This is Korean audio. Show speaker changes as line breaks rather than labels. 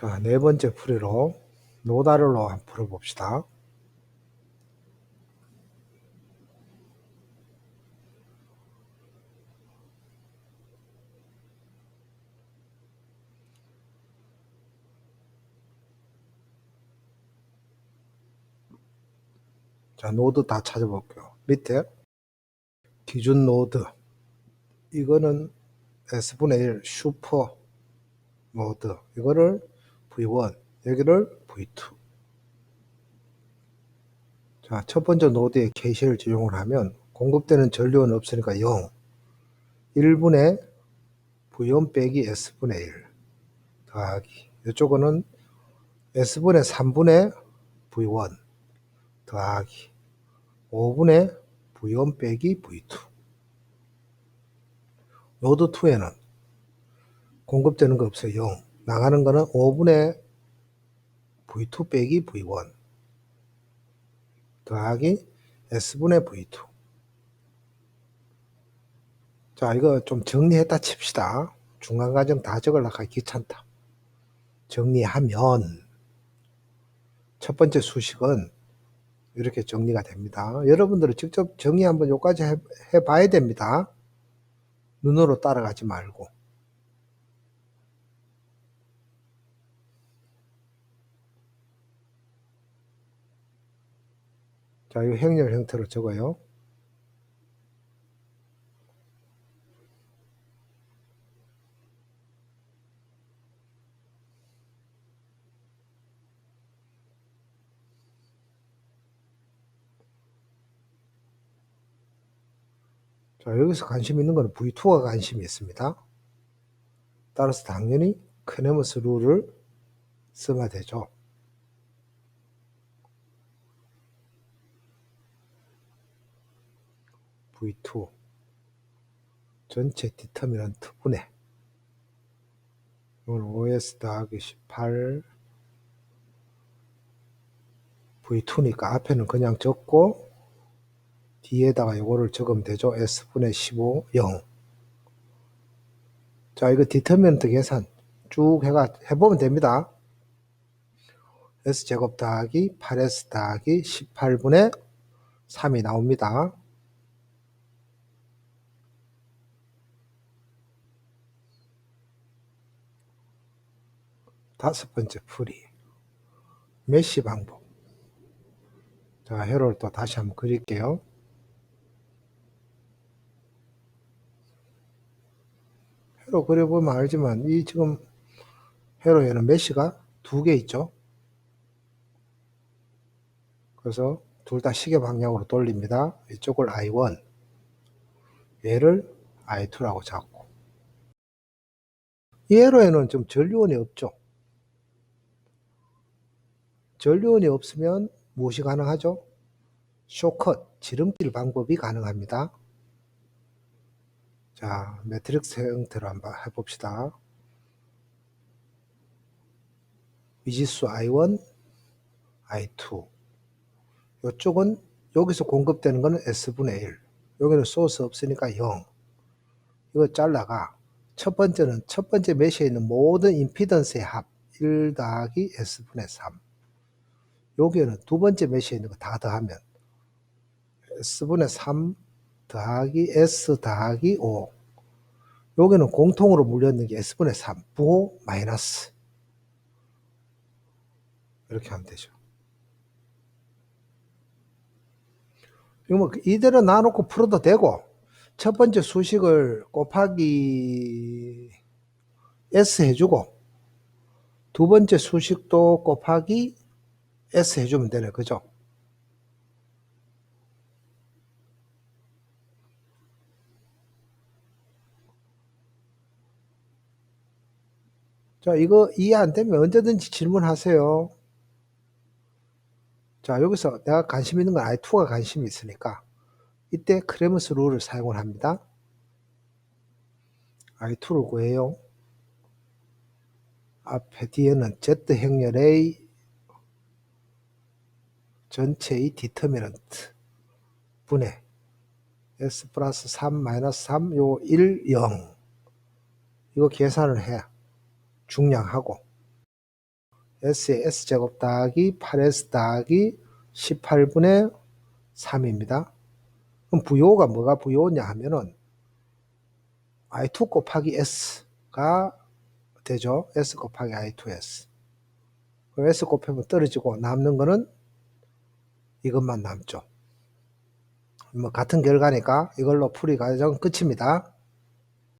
자, 네 번째 풀이로 노다를로 한번 풀어봅시다. 자, 노드 다 찾아볼게요. 밑에 기준 노드. 이거는 S분의 1 슈퍼 노드. 이거를 V1, 여기를 V2. 자, 첫 번째 노드에 KC를 적용을 하면 공급되는 전류는 없으니까 0. 1분의 V1 빼기 S분의 1 더하기. 이쪽은 S분의 3분의 V1 더하기. 5분의 V1 빼기 V2. 노드 2에는 공급되는 거 없어요. 0. 나가는 거는 5분의 V2 빼기 V1 더하기 S분의 V2. 자, 이거 좀 정리했다 칩시다. 중간 과정 다 적으려고 귀찮다. 정리하면 첫 번째 수식은 이렇게 정리가 됩니다. 여러분들은 직접 정리 한번 요까지 해, 해 봐야 됩니다. 눈으로 따라가지 말고. 자, 이 행렬 형태로 적어요. 자, 여기서 관심 있는 거는 V2가 관심이 있습니다. 따라서 당연히 크네머스 룰을 써야 되죠. V2 전체 디터미넌 트 분해 이건 OS 더하기 18 V2니까 앞에는 그냥 적고 뒤에다가 이거를 적으면 되죠. S분의 15, 0. 자, 이거 디터미넌트 계산 쭉 해가, 해보면 됩니다. S제곱 더하기 8S 더하기 18분의 3이 나옵니다. 다섯 번째 풀이. 메시 방법. 자, 회로를 또 다시 한번 그릴게요. 회로 그려보면 알지만, 이 지금 회로에는 메시가 두 개 있죠. 그래서 둘 다 시계 방향으로 돌립니다. 이쪽을 I1, 얘를 I2라고 잡고. 이 회로에는 좀 전류원이 없죠. 전류원이 없으면 무엇이 가능하죠? 쇼컷, 지름길 방법이 가능합니다. 자, 매트릭스 형태로 한번 해봅시다. 미지수 I1, I2. 이쪽은 여기서 공급되는 거는 S분의 1. 여기는 소스 없으니까 0. 이거 잘라가 첫 번째는 첫 번째 메시에 있는 모든 임피던스의 합 1 더하기 S분의 3. 여기에는 두 번째 메시에 있는 거 다 더하면 S분의 3 더하기 S 더하기 5. 여기는 공통으로 물렸는 게 S분의 3, 부호 마이너스. 이렇게 하면 되죠. 이거 뭐 이대로 놔놓고 풀어도 되고, 첫 번째 수식을 곱하기 S 해주고, 두 번째 수식도 곱하기 S 해주면 되네. 그죠? 자, 이거 이해 안 되면 언제든지 질문하세요. 자, 여기서 내가 관심 있는 건 I2가 관심이 있으니까 이때 크레머스 룰을 사용을 합니다. I2를 구해요. 앞에 뒤에는 Z 행렬의 전체의 디터미넌트 분해 S 플러스 3 마이너스 3 요 1, 0 이거 계산을 해 중량하고 S의 S제곱 더하기 8S 더하기 18분의 3입니다. 그럼 부호가 뭐가 부호냐 하면은 I2 곱하기 S가 되죠. S 곱하기 I2S. 그럼 S 곱하면 떨어지고 남는 거는 이것만 남죠. 뭐 같은 결과니까 이걸로 풀이 과정 끝입니다.